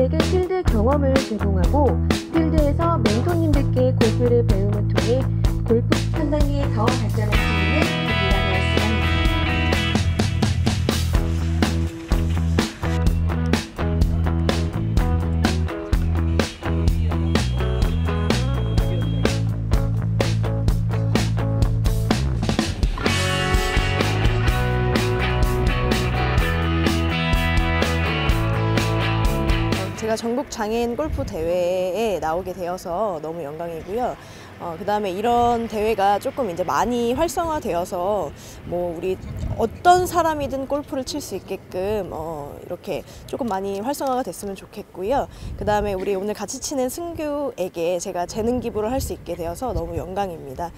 고객에게 필드 경험을 제공하고 필드에서 멘토님들께 골프를 배우고 제가 전국 장애인 골프 대회에 나오게 되어서 너무 영광이고요. 어, 그 다음에 이런 대회가 조금 이제 많이 활성화되어서 뭐 우리 어떤 사람이든 골프를 칠 수 있게끔 어, 이렇게 조금 많이 활성화가 됐으면 좋겠고요. 그 다음에 우리 오늘 같이 치는 승규에게 제가 재능 기부를 할 수 있게 되어서 너무 영광입니다.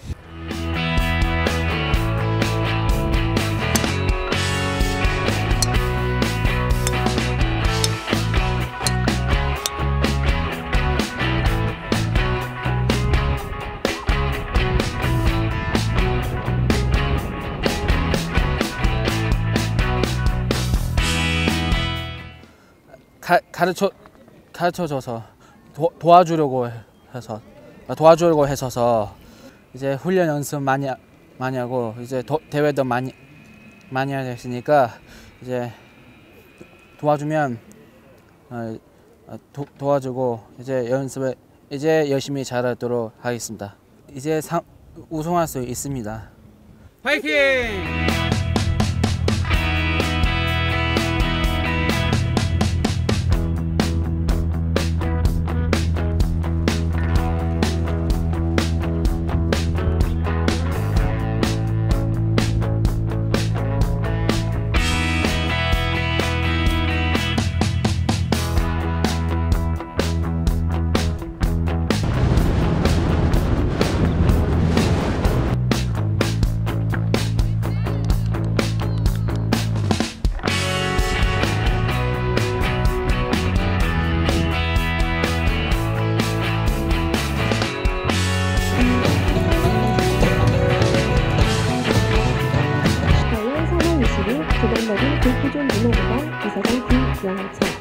가, 가르쳐 가르쳐 줘서 도, 도와주려고 해서 아, 도와주려고 해서서 이제 훈련 연습 많이 하- 많이 하고 이제 도, 대회도 많이 많이 하게 됐으니까 이제 도와주면 어, 어, 도, 도와주고 이제 연습을 이제 열심히 잘하도록 하겠습니다. 이제 상, 우승할 수 있습니다. 파이팅! 조간머리 골프존 문화부장